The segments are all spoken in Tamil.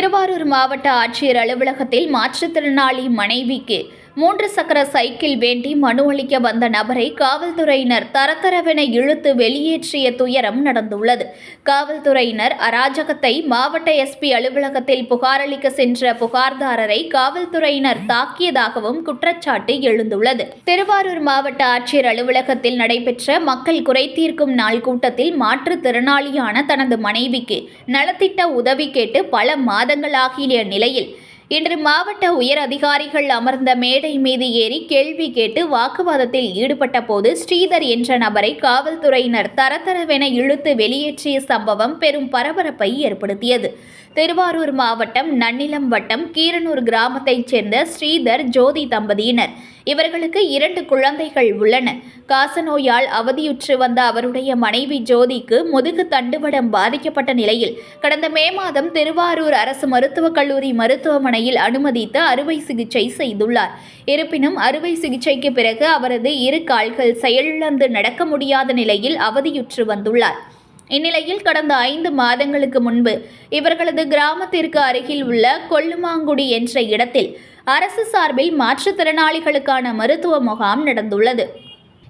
திருவாரூர் மாவட்ட ஆட்சியர் அலுவலகத்தில் மாற்றுத்திறனாளி மனைவிக்கு மூன்று சக்கர சைக்கிள் வேண்டி மனு அளிக்க வந்த நபரை காவல்துறையினர் தரத்தரவென இழுத்து வெளியேற்றிய துயரம் நடந்துள்ளது. காவல்துறையினர் அராஜகத்தை மாவட்ட எஸ்பி அலுவலகத்தில் புகாரளிக்க சென்ற புகார்தாரரை காவல்துறையினர் தாக்கியதாகவும் குற்றச்சாட்டு எழுந்துள்ளது. திருவாரூர் மாவட்ட ஆட்சியர் அலுவலகத்தில் நடைபெற்ற மக்கள் குறை தீர்க்கும் நாள் கூட்டத்தில் மாற்றுத்திறனாளியான தனது மனைவிக்கு நலத்திட்ட உதவி கேட்டு பல மாதங்களாகிய நிலையில் இன்று மாவட்ட உயர் அதிகாரிகள் அமர்ந்த மேடை மீது ஏறி கேள்வி கேட்டு வாக்குவாதத்தில் ஈடுபட்ட போது ஸ்ரீதர் என்ற நபரை காவல்துறையினர் தரதரவென இழுத்து வெளியேற்றிய சம்பவம் பெரும் பரபரப்பை ஏற்படுத்தியது. திருவாரூர் மாவட்டம் நன்னிலம் வட்டம் கீரனூர் கிராமத்தைச் சேர்ந்த ஸ்ரீதர் ஜோதி தம்பதியினர். இவர்களுக்கு இரண்டு குழந்தைகள் உள்ளன. காசநோயால் அவதியுற்று வந்த அவருடைய மனைவி ஜோதிக்கு முதுகு தண்டுவடம் பாதிக்கப்பட்ட நிலையில் கடந்த மே மாதம் திருவாரூர் அரசு மருத்துவக் கல்லூரி மருத்துவமனையில் அனுமதித்து அறுவை சிகிச்சை செய்துள்ளார். இருப்பினும் அறுவை சிகிச்சைக்கு பிறகு அவரது இரு கால்கள் செயலிழந்து நடக்க முடியாத நிலையில் அவதியுற்று வந்துள்ளார். இந்நிலையில் கடந்த ஐந்து மாதங்களுக்கு முன்பு இவர்களது கிராமத்திற்கு அருகில் உள்ள கொல்லுமாங்குடி என்ற இடத்தில் அரசு சார்பில் மாற்றுத்திறனாளிகளுக்கான மருத்துவ முகாம் நடந்துள்ளது.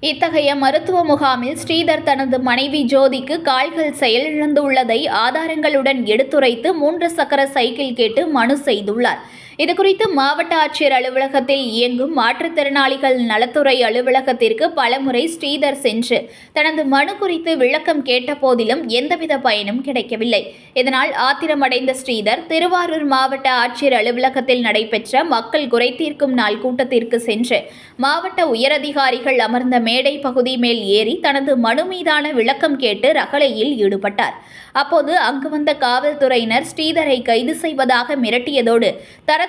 இத்தகைய மருத்துவ முகாமில் ஸ்ரீதர் தனது மனைவி ஜோதிக்கு கால்கள் செயலிழந்துள்ளதை ஆதாரங்களுடன் எடுத்துரைத்து மூன்று சக்கர சைக்கிள் கேட்டு மனு செய்துள்ளார். இதுகுறித்து மாவட்ட ஆட்சியர் அலுவலகத்தில் இயங்கும் மாற்றுத்திறனாளிகள் நலத்துறை அலுவலகத்திற்கு பலமுறை ஸ்ரீதர் சென்று தனது மனு குறித்து விளக்கம் கேட்ட போதிலும் எந்தவித பயனும் கிடைக்கவில்லை. இதனால் ஆத்திரமடைந்த ஸ்ரீதர் திருவாரூர் மாவட்ட ஆட்சியர் அலுவலகத்தில் நடைபெற்ற மக்கள் குறை தீர்க்கும் நாள் கூட்டத்திற்கு சென்று மாவட்ட உயரதிகாரிகள் அமர்ந்த மேடை பகுதி மேல் ஏறி தனது மனு மீதான விளக்கம் கேட்டு ரகளையில் ஈடுபட்டார். அப்போது அங்கு வந்த காவல்துறையினர் ஸ்ரீதரை கைது செய்வதாக மிரட்டியதோடு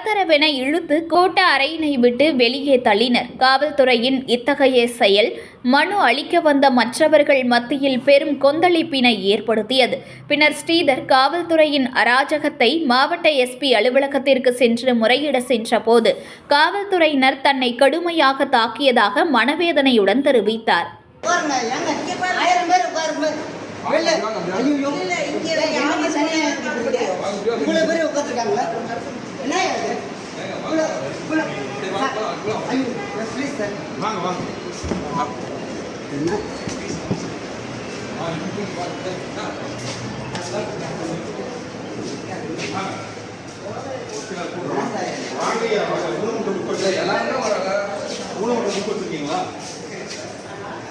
தரத்தரவென இழுத்து கோட்ட அறையினை விட்டு வெளியே தள்ளினர். காவல்துறையின் இத்தகைய செயல் மனு அளிக்க வந்த மற்றவர்கள் மத்தியில் பெரும் கொந்தளிப்பினை ஏற்படுத்தியது. பின்னர் ஸ்ரீதர் காவல்துறையின் அராஜகத்தை மாவட்ட எஸ்பி அலுவலகத்திற்கு சென்று முறையிட சென்றபோது காவல்துறையினர் தன்னை கடுமையாக தாக்கியதாக மனவேதனையுடன் தெரிவித்தார். இவ்வளவு பேர் ஆயிரம் பேர் உட்காருங்க வெளில ஐயோ இல்ல, இங்க யாருமே தனியா இருக்க முடியாது. இவ்வளவு பேர் உட்காந்துருக்காங்களா என்ன இது? இவ்வளவு- இவ்வளவு- சார், ஐயோ ப்ளீஸ் சார் வாங்க வாங்க புக்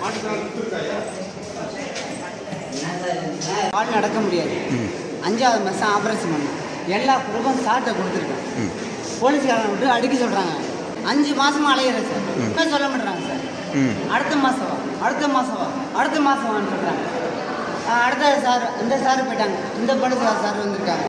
மாட்டுக்காரர் கொடுத்துருக்காயா பாடு நடக்க முடியாது. அஞ்சாவது மாதம் ஆப்ரேஷன் பண்ணேன் எல்லா ப்ரூஃபும் சார்ட்டை கொடுத்துருக்கேன் போலீஸ்காரங்க விட்டு அடிக்க சொல்கிறாங்க அஞ்சு மாசமா அலையிறேன் சார். என்ன சொல்ல மாட்டாங்க சார். அடுத்த மாதம் வா அடுத்த மாதம் வா அடுத்த மாதம் வான்னு சொல்கிறாங்க அடுத்த சார் இந்த சார் போயிட்டாங்க. இந்த போலீஸ்கார சார் வந்திருக்காங்க